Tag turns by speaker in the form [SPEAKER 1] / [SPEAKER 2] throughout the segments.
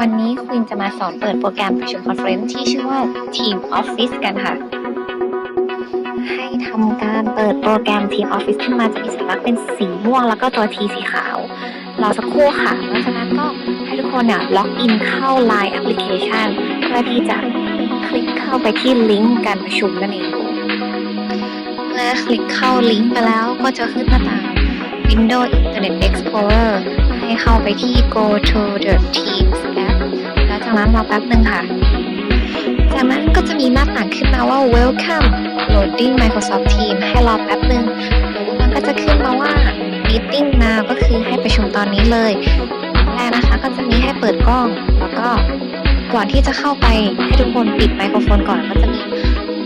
[SPEAKER 1] วันนี้ควินจะมาสอนเปิดโปรแกรมประชุมคอนเฟรนซ์ที่ชื่อว่า Team Office กันค่ะ ให้ทำการเปิดโปรแกรม Team Office ขึ้นมาจะมีสัญลักษณ์เป็นสีม่วงแล้วก็ตัว T สีขาว รอสักครู่ค่ะหลังจากนั้นก็ให้ทุกคนเนี่ยล็อกอินเข้า Line Application เพื่อที่จะคลิกเข้าไปที่ลิงก์การประชุมนั่นเองเมื่อคลิกเข้าลิงก์ไปแล้วก็จะขึ้นหน้าต่าง Windows Internet Explorer ให้เข้าไปที่ go to the Teams จากนั้นรอแป๊บหนึ่งค่ะ จากนั้นก็จะมีหน้าต่างขึ้นมาว่า Welcome Loading Microsoft Teams ให้รอแป๊บหนึ่งแล้วมันก็จะขึ้นมาว่า Meeting now ก็คือให้ประชุมตอนนี้เลยแรกนะคะก็จะมีให้เปิดกล้อง แล้วก็ก่อนที่จะเข้าไปให้ทุกคนปิดไมโครโฟนก่อนก็จะมี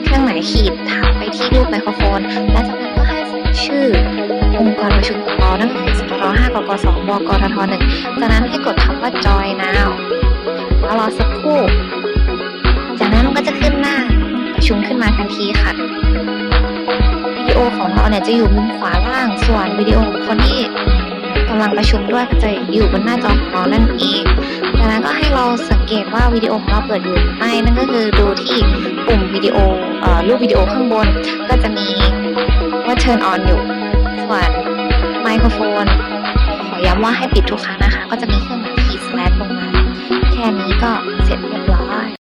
[SPEAKER 1] เครื่องหมายขีดถามไปที่รูปไมโครโฟน และจากนั้นก็ให้ใส่ชื่อองค์กรประชุมของเรานั่นก็คือสตร5กก2บกทท1จากนั้นให้กดคำว่า join now รอสักครู่ จากนั้นมันก็จะขึ้นหน้าประชุมขึ้นมาทันทีค่ะ วิดีโอของเราเนี่ยจะอยู่มุมขวาล่าง ส่วนวิดีโอของคนที่กำลังประชุมด้วยก็จะอยู่บนหน้าจอของเรานั่นเองจากนั้นก็ให้เราสังเกตว่าวิดีโอของเราเปิดอยู่หรือไม่ นั่นก็คือดูที่ปุ่มวิดีโอรูปวิดีโอข้างบน ก็จะมีว่า turn on อยู่ ส่วนไมโครโฟน ขอย้ำว่าให้ปิดทุกครั้งนะคะ ก็จะมีเครื่องหมายขีด slash ลง ค่นี้ก็เสร็จเรียบร้ว